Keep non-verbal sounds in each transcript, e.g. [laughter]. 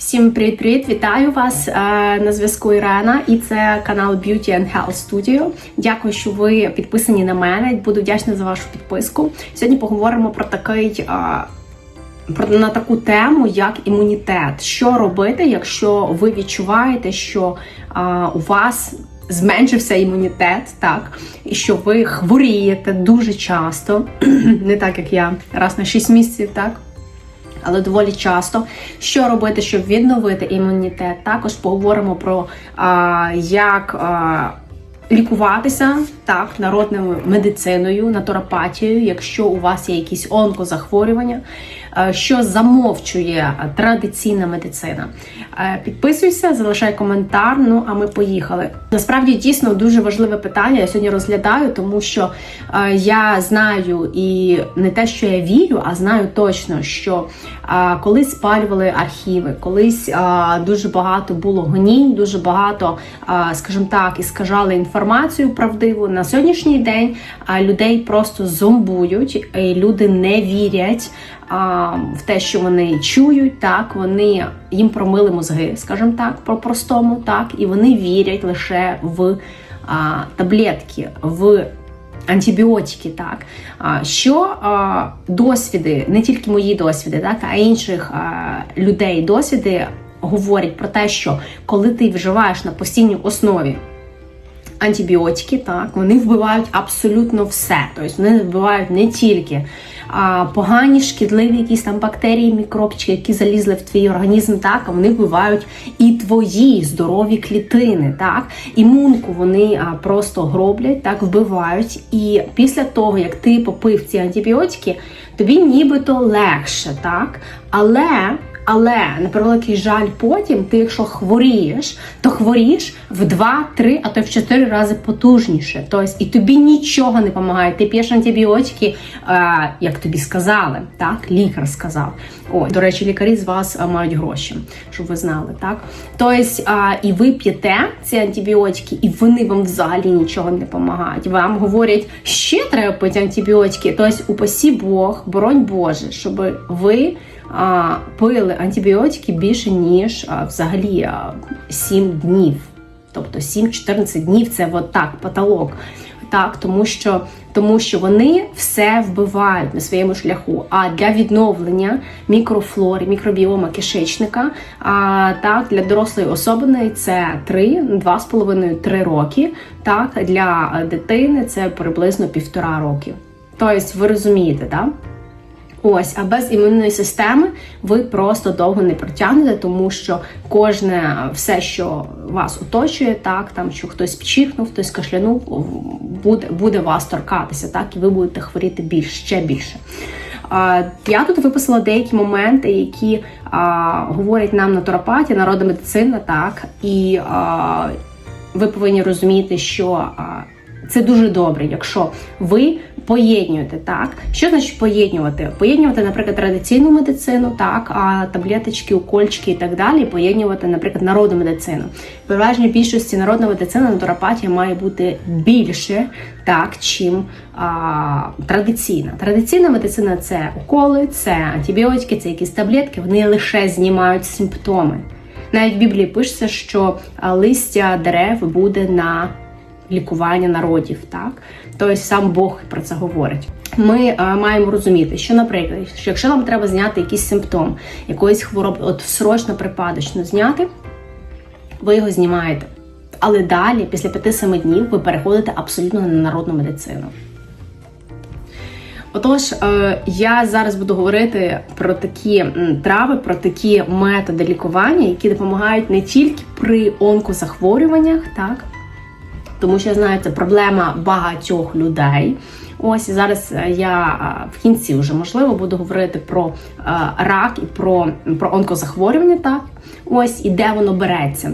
Всім привіт-привіт! Вітаю вас е, на зв'язку Ірена, і це канал Beauty and Health Studio. Дякую, що ви підписані на мене. Буду вдячна за вашу підписку. Сьогодні поговоримо про такий. е, на таку тему, як імунітет. Що робити, якщо ви відчуваєте, що у вас зменшився імунітет, так, і що ви хворієте дуже часто, [clears throat] не так як я, раз на 6 місяців, так але доволі часто. Що робити, щоб відновити імунітет? Також поговоримо про а, як а, лікуватися так, народною медициною, натуропатією, якщо у вас є якісь онкозахворювання, що замовчує традиційна медицина. Е, Підписуйся, залишай коментар. Ну а ми поїхали. Насправді дійсно дуже важливе питання. Я сьогодні розглядаю, тому що е, я знаю і не те, що я вірю, а знаю точно, що е, колись спалювали архіви, колись е, дуже багато було гонінь, дуже багато, е, скажімо так, і скажали інформацію правдиву. На сьогоднішній день е, людей просто зомбують, люди не вірять в те, що вони чують, так вони їм промили мозги, скажімо так, по-простому, так, і вони вірять лише в а, таблетки, в антибіотики, так що а, досвіди, не тільки мої досвіди, так, а інших а, людей досвіди говорять про те, що коли ти вживаєш на постійній основі антибіотики, так, вони вбивають абсолютно все. Тобто вони вбивають не тільки а, погані, шкідливі якісь там бактерії, мікробчики, які залізли в твій організм, так, вони вбивають і твої здорові клітини. так, Імунку вони а, просто гроблять, так, вбивають. І після того, як ти попив ці антибіотики, тобі нібито легше, так, але. Але на превеликий жаль, потім ти, якщо хворієш, то хворієш в 2-3, а то в 4 рази потужніше. Тобто, і тобі нічого не допомагає. Ти п'єш антибіотики, е, як тобі сказали, так? Лікар сказав. О, до речі, лікарі з вас е, мають гроші, щоб ви знали, так? Тобто, е, і ви п'єте ці антибіотики, і вони вам взагалі нічого не допомагають. Вам говорять, ще треба пити антибіотики. Тобто, упасі Бог, боронь Боже, щоб ви пили антибіотики більше, ніж взагалі а, 7 днів. Тобто 7-14 днів це от так, потолок. Так, тому що, тому що вони все вбивають на своєму шляху. А для відновлення мікрофлори, мікробіома кишечника, а, так, для дорослої особини це 3, 2,5-3 роки. Так, для дитини це приблизно півтора роки. Тобто, ви розумієте, так? Ось, а без імунної системи ви просто довго не протягнете, тому що кожне все, що вас оточує, так там що хтось пчихнув, хтось кашлянув, буде буде вас торкатися, так і ви будете хворіти більше ще більше. Я тут виписала деякі моменти, які а, говорять нам натуропатія, народна медицина, так і а, ви повинні розуміти, що а, це дуже добре, якщо ви поєднуєте так. Що значить поєднувати? Поєднувати, наприклад, традиційну медицину, так, а таблеточки, укольчики і так далі. Поєднувати, наприклад, народну медицину. В переважній більшості народна медицина, натуропатія має бути більше, так, чим а, традиційна. Традиційна медицина це уколи, це антибіотики, це якісь таблетки. Вони лише знімають симптоми. Навіть в Біблії пишеться, що листя дерев буде на лікування народів, так тобто сам Бог про це говорить. Ми а, маємо розуміти, що, наприклад, що якщо нам треба зняти якийсь симптом якоїсь хвороби, от срочно припадочно зняти, ви його знімаєте. Але далі, після 5-7 днів, ви переходите абсолютно на народну медицину. Отож, я зараз буду говорити про такі трави, про такі методи лікування, які допомагають не тільки при онкозахворюваннях, так тому що я знаю, це проблема багатьох людей. Ось і зараз я в кінці вже можливо буду говорити про рак і про, про онкозахворювання, так ось і де воно береться.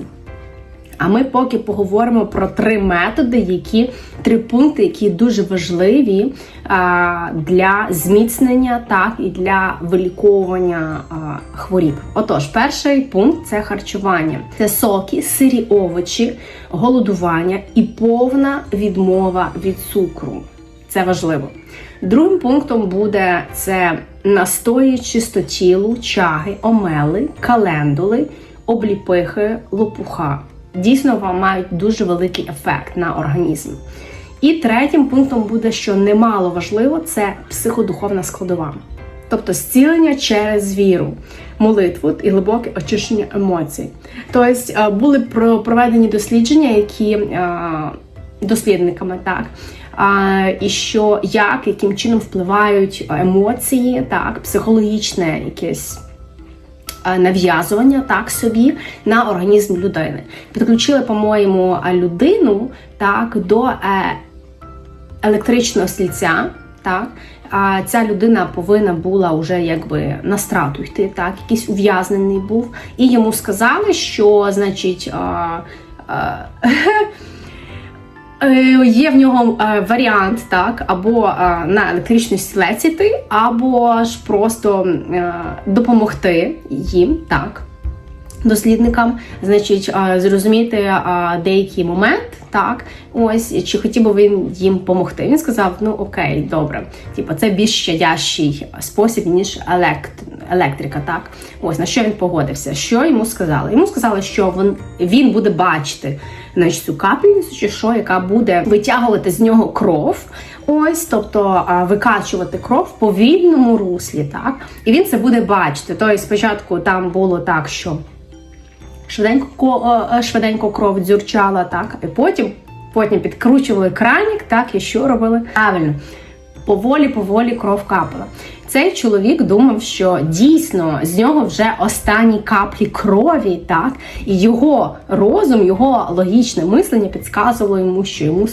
А ми поки поговоримо про три методи, які три пункти, які дуже важливі а, для зміцнення, так і для виліковування а, хворіб. Отож, перший пункт це харчування, це соки, сирі овочі, голодування і повна відмова від цукру. Це важливо. Другим пунктом буде це настої чистотілу, чаги, омели, календули, обліпихи, лопуха. Дійсно, вам мають дуже великий ефект на організм. І третім пунктом буде, що немало важливо, це психодуховна складова. Тобто зцілення через віру, молитву і глибоке очищення емоцій. Тобто були проведені дослідження, які е, дослідниками так. І що як, яким чином впливають емоції, так, психологічне якесь нав'язування так собі на організм людини. Підключили, по-моєму, людину так до е, електричного стільця. Так, а ця людина повинна була вже якби на страту йти, так, якийсь ув'язнений був, і йому сказали, що значить. А, а, Е, [laughs] є в нього е, варіант, так, або е, на електричну стілець іти, або ж просто допомогти їм, так, дослідникам, значить, зрозуміти деякий момент, так, ось, чи хотів би він їм допомогти. Він сказав: ну окей, добре, типу, це більш щадящий спосіб, ніж елект, електрика. так. Ось на що він погодився. Що йому сказали? Йому сказали, що він, він буде бачити значить, цю капельницю, чи що, яка буде витягувати з нього кров. Ось, тобто викачувати кров в повільному руслі, так? І він це буде бачити. Тобто спочатку там було так, що швиденько швиденько кров дзюрчала, так, і потім потім підкручували кранік, так, і що робили? Правильно, поволі-поволі кров капала. Цей чоловік думав, що дійсно з нього вже останні каплі крові, так? І його розум, його логічне мислення підказувало йому, що йому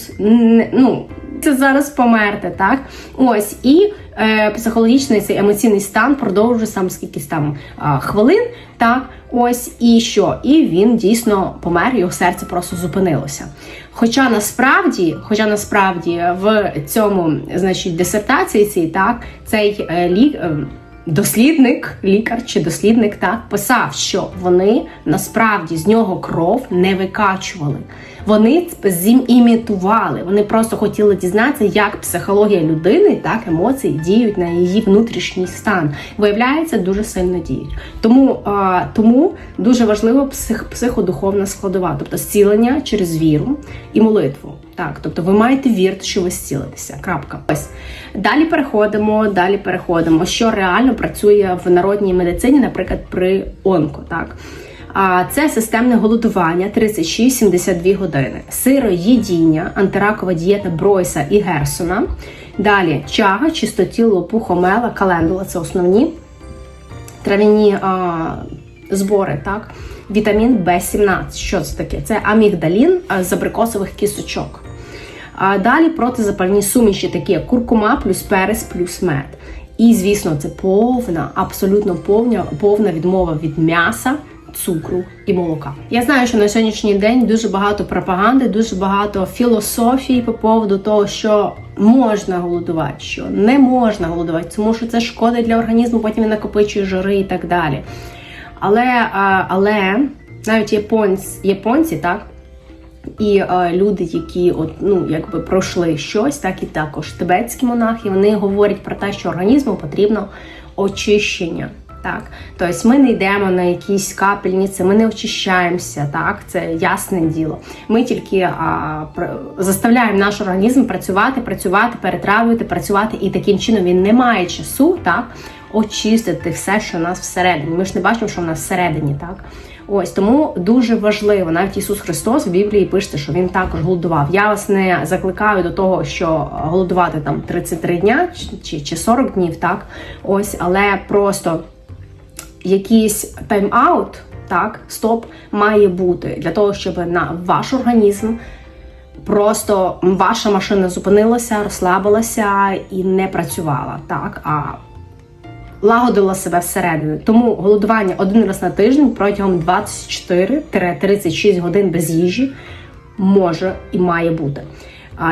ну, це зараз померти, так? Ось. І е, психологічний цей емоційний стан продовжує сам скільки там е, хвилин, так ось і що, і він дійсно помер, його серце просто зупинилося. Хоча насправді, хоча насправді в цьому значить дисертації цій так цей е, лік. Е, дослідник, лікар чи дослідник так писав, що вони насправді з нього кров не викачували. Вони зімітували. Вони просто хотіли дізнатися, як психологія людини, так емоції діють на її внутрішній стан. Виявляється, дуже сильно діють. Тому а, тому дуже важливо псих, психодуховна складова, тобто зцілення через віру і молитву. Так, тобто ви маєте вірити, що ви зцілитеся. Крапка. Ось далі переходимо. Далі переходимо, що реально працює в народній медицині, наприклад, при онко. Так. А це системне голодування 36-72 години, сироїдіння, антиракова дієта Бройса і Герсона. Далі чага, чистотіло, пухомела, календула це основні трав'яні збори. так? Вітамін В17. Що це таке? Це амігдалін з абрикосових кісточок. А Далі протизапальні суміші, такі як куркума, плюс перес, плюс мед. І, звісно, це повна, абсолютно повна, повна відмова від м'яса цукру і молока. Я знаю, що на сьогоднішній день дуже багато пропаганди, дуже багато філософії по поводу того, що можна голодувати, що не можна голодувати, тому що це шкодить для організму, потім він накопичує жири і так далі. Але але навіть японці, японці так. І е, люди, які от ну якби пройшли щось, так і також тибетські монахи, вони говорять про те, що організму потрібно очищення. Так, тобто ми не йдемо на якісь капельниці, ми не очищаємося, так, це ясне діло. Ми тільки а, заставляємо наш організм працювати, працювати, перетравлювати, працювати, і таким чином він не має часу так, очистити все, що у нас всередині. Ми ж не бачимо, що в нас всередині. так. Ось тому дуже важливо, навіть Ісус Христос в Біблії пише, що Він також голодував. Я вас не закликаю до того, що голодувати там 33 дня чи, чи 40 днів, так ось, але просто якийсь тайм-аут, так, стоп має бути для того, щоб на ваш організм просто ваша машина зупинилася, розслабилася і не працювала, так, а лагодила себе всередині. Тому голодування один раз на тиждень протягом 24-36 годин без їжі може і має бути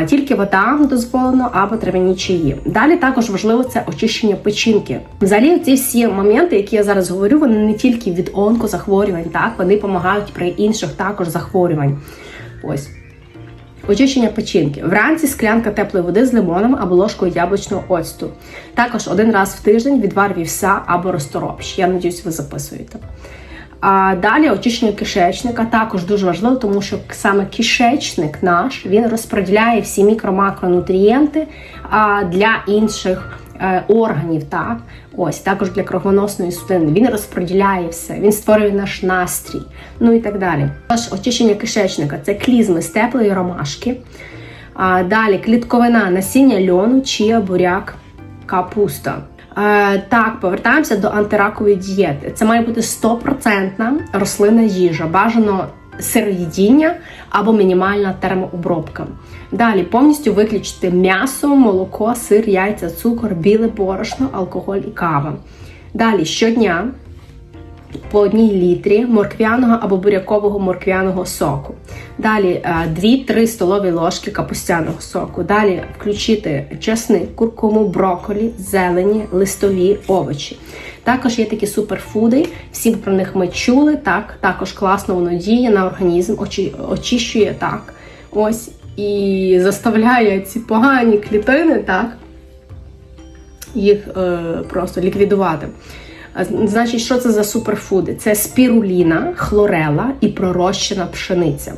тільки вода дозволено або трав'яні чаї. Далі також важливо це очищення печінки. Взагалі, ці всі моменти, які я зараз говорю, вони не тільки від онкозахворювань, так вони допомагають при інших також захворювань. Ось. Очищення печінки. Вранці склянка теплої води з лимоном або ложкою яблучного оцту. Також один раз в тиждень відвар вівса або розторопщ. Я надіюсь, ви записуєте. А далі очищення кишечника також дуже важливо, тому що саме кишечник наш він розподіляє всі мікро-макронутрієнти для інших е, органів. Так? Ось також для кровоносної судини. Він розподіляє все, він створює наш настрій, ну і так далі. Тож очищення кишечника це клізми з теплої ромашки. А, далі клітковина, насіння льону, чия, буряк, капуста. Е, так, повертаємося до антиракової дієти. Це має бути стопроцентна рослинна їжа, бажано сироїдіння або мінімальна термообробка. Далі повністю виключити м'ясо, молоко, сир, яйця, цукор, біле борошно, алкоголь і кава. Далі щодня по одній літрі морквяного або бурякового морквяного соку. Далі 2-3 столові ложки капустяного соку. Далі включити чесник, куркуму, брокколі, зелені, листові овочі. Також є такі суперфуди, всі про них ми чули. Так, також класно воно діє на організм, очі, очищує так. Ось і заставляє ці погані клітини, так, їх е, просто ліквідувати. Значить, що це за суперфуди? Це спіруліна, хлорела і пророщена пшениця.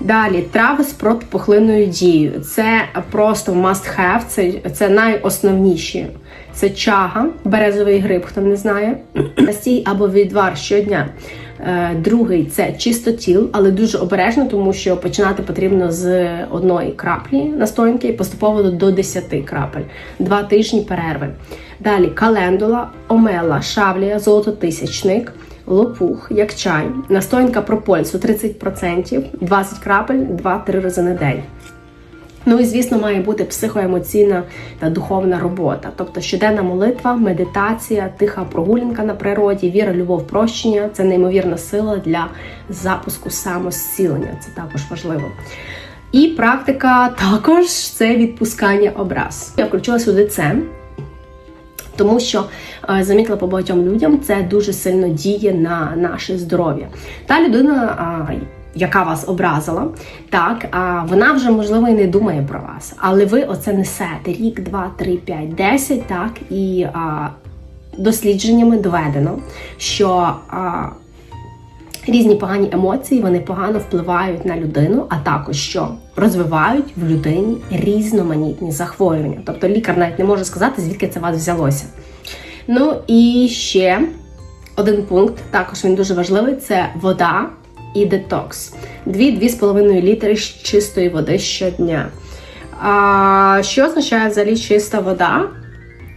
Далі трави з протипухлинною дією. Це просто must have, це, це найосновніші. Це чага, березовий гриб, хто не знає, [clears throat] настій або відвар щодня. Е, Другий це чистотіл, але дуже обережно, тому що починати потрібно з одної краплі настоянки і поступово до 10 крапель. Два тижні перерви. Далі календула, омела, шавлія, золототисячник, лопух, як чай, настоянка пропольсу 30%, 20 крапель, 2-3 рази на день. Ну і звісно, має бути психоемоційна та духовна робота, тобто щоденна молитва, медитація, тиха прогулянка на природі, віра, любов, прощення це неймовірна сила для запуску самозцілення. Це також важливо. І практика також це відпускання образ. Я включила сюди це. Тому що е, замітила по багатьом людям, це дуже сильно діє на наше здоров'я. Та людина, яка вас образила, так а вона вже можливо і не думає про вас, але ви оце несете. Рік, два, три, п'ять, десять, так? І а, дослідженнями доведено, що а, різні погані емоції вони погано впливають на людину, а також що розвивають в людині різноманітні захворювання. Тобто лікар навіть не може сказати, звідки це вас взялося. Ну і ще один пункт, також він дуже важливий: це вода і детокс. 2-2,5 літри чистої води щодня. А, Що означає взагалі чиста вода?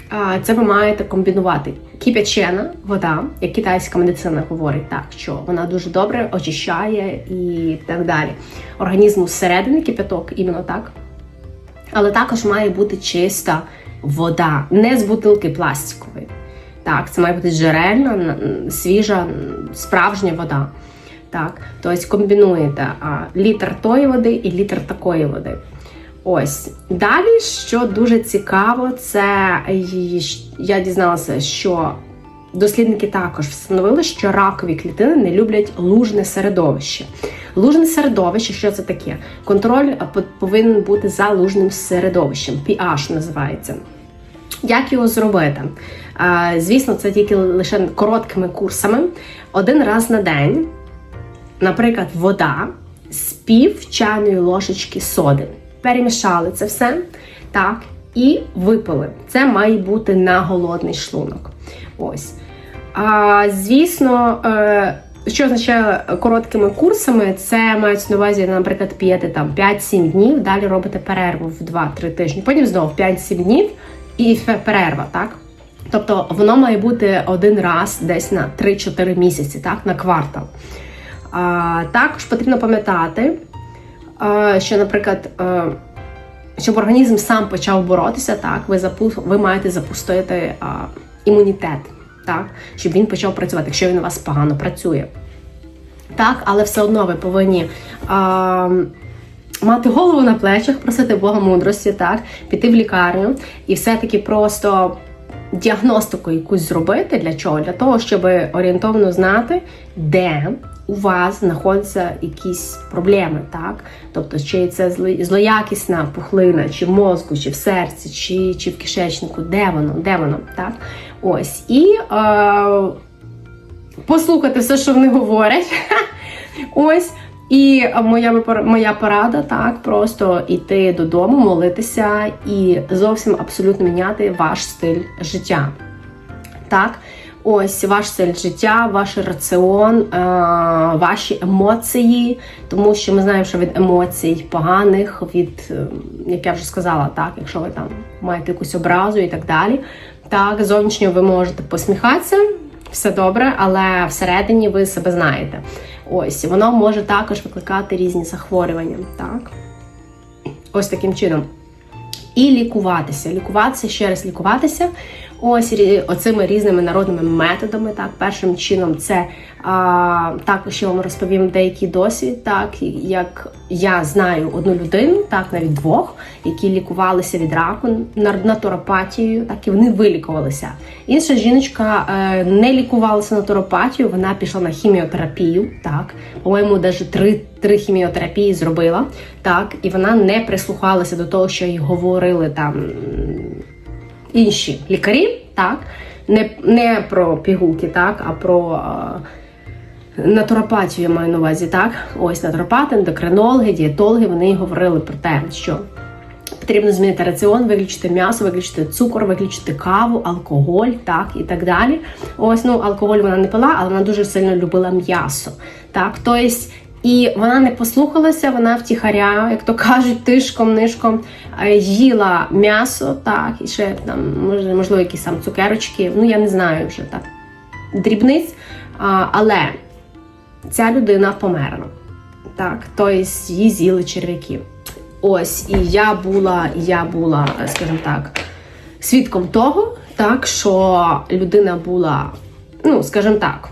А, Це ви маєте комбінувати кип'ячена вода, як китайська медицина говорить, так що вона дуже добре очищає і так далі. Організму всередини кип'яток, іменно так. Але також має бути чиста вода, не з бутилки пластикової. Так, це має бути джерельна, свіжа, справжня вода. Так, тобто комбінуєте а, літр тої води і літр такої води. Ось далі, що дуже цікаво, це я дізналася, що дослідники також встановили, що ракові клітини не люблять лужне середовище. Лужне середовище, що це таке? Контроль повинен бути за лужним середовищем, pH називається. Як його зробити? Звісно, це тільки лише короткими курсами. Один раз на день, наприклад, вода з пів чайної ложечки соди перемішали це все, так, і випили. Це має бути на голодний шлунок. Ось. А, Звісно, е, що означає короткими курсами, це мають на увазі, наприклад, там 5-7 днів, далі робите перерву в 2-3 тижні, потім знову 5-7 днів і перерва, так? Тобто воно має бути один раз десь на 3-4 місяці, так, на квартал. Також потрібно пам'ятати, що, наприклад, щоб організм сам почав боротися, так, ви запу... ви маєте запустити імунітет, так, щоб він почав працювати, якщо він у вас погано працює. Так, але все одно ви повинні а, мати голову на плечах, просити Бога мудрості, так, піти в лікарню і все-таки просто діагностику якусь зробити. Для чого? Для того, щоб орієнтовно знати, де у вас знаходяться якісь проблеми, так? Тобто, чи це злоякісна пухлина, чи в мозку, чи в серці, чи, чи в кишечнику, де воно, де воно, так? Ось. І е, послухати все, що вони говорять. [laughs] Ось. І моя моя порада так просто йти додому, молитися і зовсім абсолютно міняти ваш стиль життя. Так, ось ваш стиль життя, ваш раціон, е, ваші емоції, тому що ми знаємо, що від емоцій поганих, від, е, як я вже сказала, так, якщо ви там маєте якусь образу і так далі. Так, зовнішньо ви можете посміхатися, все добре, але всередині ви себе знаєте. Ось воно може також викликати різні захворювання. Так, ось таким чином. І лікуватися. Лікуватися, ще раз лікуватися. Ось оцими різними народними методами. Так, першим чином це а, також я вам розповім деякий досвід, так як я знаю одну людину, так навіть двох, які лікувалися від раку на натуропатією, так і вони вилікувалися. Інша жіночка е, не лікувалася натуропатією, вона пішла на хіміотерапію. Так, по-моєму, навіть три, три хіміотерапії зробила. Так, і вона не прислухалася до того, що їй говорили там інші лікарі, так, не, не про пігулки, так, а про. е, Натуропатію я маю на увазі, так? Ось натуропати, ендокринологи, дієтологи, вони говорили про те, що потрібно змінити раціон, виключити м'ясо, виключити цукор, виключити каву, алкоголь, так і так далі. Ось ну алкоголь вона не пила, але вона дуже сильно любила м'ясо. Так, тобто, і вона не послухалася, вона втіхаря, як то кажуть, тишком, нишком е, їла м'ясо, так, і ще там можливо, якісь там цукерочки. Ну я не знаю вже так. Дрібниць, але ця людина померла. Так, тобто її з'їли черв'яки. Ось, і я була, я була, скажімо так, свідком того, так, що людина була, ну, скажімо так,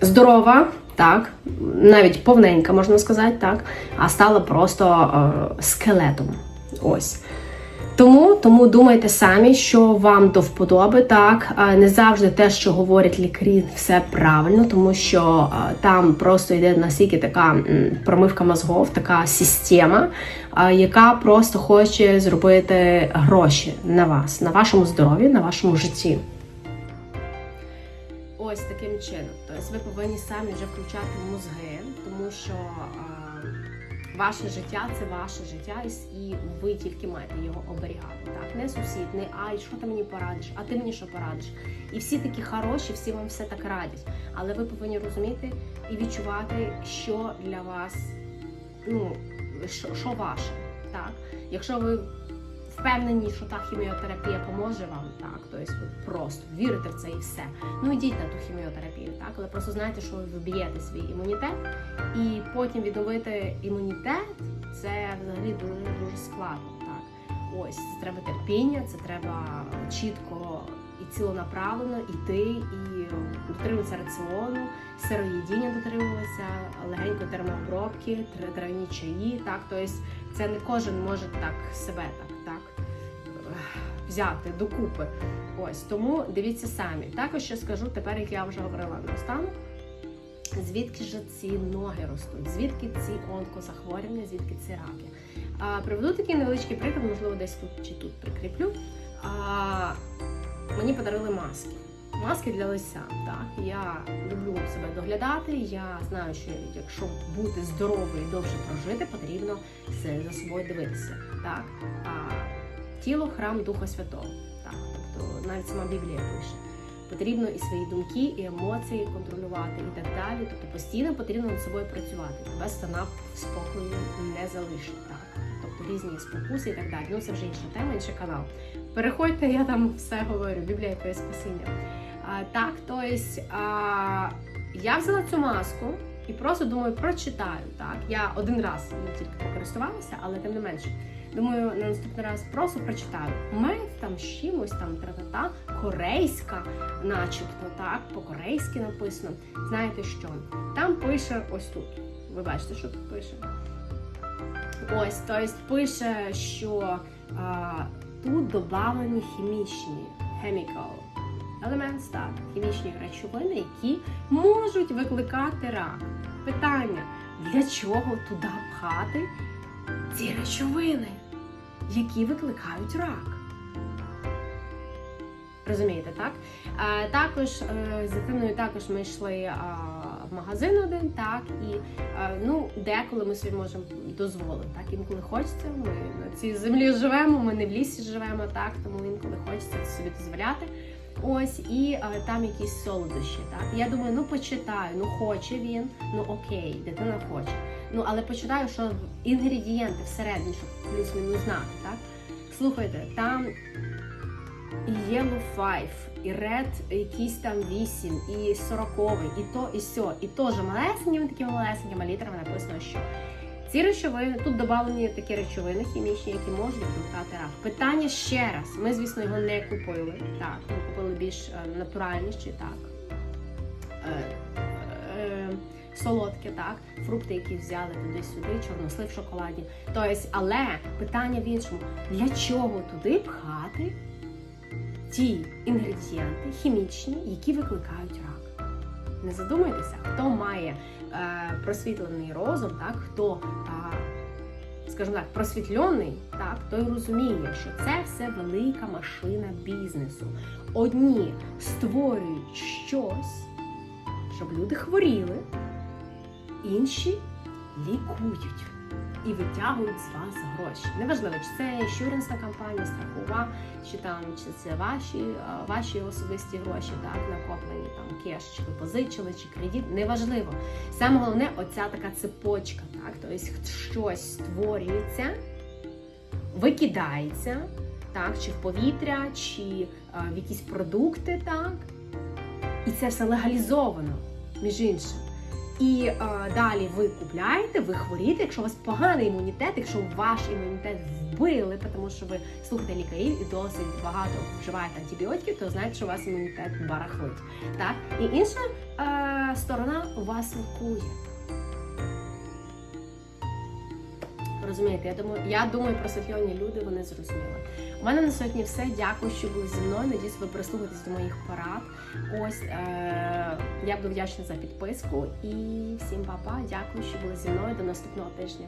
здорова, так, навіть повненька, можна сказати, так, а стала просто е, скелетом. Ось. Тому, тому думайте самі, що вам до вподоби. Так не завжди те, що говорять лікарі, все правильно, тому що там просто йде настільки така промивка мозгов, така система, яка просто хоче зробити гроші на вас, на вашому здоров'ї, на вашому житті. Ось таким чином. Тобто ви повинні самі вже включати мозги, тому що ваше життя це ваше життя, і ви тільки маєте його оберігати. Так, не сусід, не ай, що ти мені порадиш, а ти мені що порадиш. І всі такі хороші, всі вам все так радять. Але ви повинні розуміти і відчувати, що для вас, ну що, що ваше. Так, якщо ви впевнені, що та хіміотерапія поможе вам, так, тобто ви просто вірите в це і все. Ну йдіть на ту хіміотерапію, так, але просто знайте, що ви вб'єте свій імунітет, і потім відновити імунітет це взагалі дуже дуже складно. Так, ось це треба терпіння, це треба чітко і цілонаправлено йти і дотримуватися раціону, сироїдіння дотримуватися, легенько термообробки, тр- травні чаї. Так, тобто це не кожен може так себе так, взяти докупи. Ось тому дивіться самі. Також ще скажу тепер, як я вже говорила наостанок. Звідки ж ці ноги ростуть? Звідки ці онкозахворювання, звідки ці раки? А, приведу такий невеличкий приклад, можливо, десь тут чи тут прикріплю. А, мені подарили маски. Маски для лиця. Так, я люблю себе доглядати. Я знаю, що якщо бути здоровою і довше прожити, потрібно за собою дивитися. Так, а тіло храм Духа Святого. Так, тобто навіть сама Біблія пише. Потрібно і свої думки, і емоції контролювати, і так далі. Тобто постійно потрібно над собою працювати. Тебе стана в спокою не залишить. Так, тобто різні спокуси і так далі. Ну це вже інша тема, інший канал. Переходьте, я там все говорю. Біблія твоє спасіння. А, так, тобто а, я взяла цю маску і просто думаю, прочитаю. Так, я один раз її тільки покористувалася, але тим не менше. Думаю, на наступний раз просто прочитаю. Мед там з чимось там тра-та-та, корейська, начебто, так, по-корейськи написано. Знаєте що? Там пише ось тут. Ви бачите, що тут пише? Ось, тобто пише, що а, тут додавлені хімічні chemical elements, так, хімічні речовини, які можуть викликати рак. Питання: для чого туди пхати ці речовини, які викликають рак? Розумієте, так? Також е, з дитиною також ми йшли в магазин один, так і ну деколи ми собі можемо дозволити. Так, інколи хочеться. Ми на цій землі живемо, ми не в лісі живемо, так тому інколи хочеться собі дозволяти. Ось і там якісь солодощі. Так я думаю, ну почитаю, ну хоче він, ну окей, дитина хоче. Ну але почитаю, що інгредієнти всередині, щоб плюс-мінус знати, так. Слухайте, там і Yellow 5, і Red якийсь там 8, і 40, і то, і сьо, і теж малесенькими такими малесенькими літерами написано, що ці речовини, тут додавлені такі речовини хімічні, які можуть викликати рак. Питання ще раз. Ми, звісно, його не купили. Так, ми купили більш е, натуральніші, так. Солодке, так, фрукти, які взяли туди-сюди, чорнослив шоколаді. Тобто, але питання в іншому: для чого туди пхати ті інгредієнти хімічні, які викликають рак. Не задумайтеся, хто має е, просвітлений розум, так, хто, е, скажімо так, просвітлений, так, той розуміє, що це все велика машина бізнесу. Одні створюють щось, щоб люди хворіли, інші лікують і витягують з вас гроші. Неважливо, чи це іншуренсна компанія, страхова, чи там чи це ваші, ваші особисті гроші, так накоплені там кеш, чи ви позичили, чи кредит. Неважливо. Саме головне, оця така цепочка, так, тобто щось створюється, викидається, так, чи в повітря, чи а, в якісь продукти, так. І це все легалізовано, між іншим. І е, далі ви купляєте, ви хворієте, якщо у вас поганий імунітет, якщо ваш імунітет вбили, тому що ви слухаєте лікарів і досить багато вживаєте антибіотиків, то знаєте, що у вас імунітет барахлить. Так? І інша е, сторона вас лікує. Розумієте, я думаю, я думаю, просвітлені люди вони зрозуміли. У мене на сьогодні все. Дякую, що були зі мною. Надіюсь, ви прислухаєтесь до моїх порад. Ось е- я буду вдячна за підписку і всім па-па. Дякую, що були зі мною. До наступного тижня.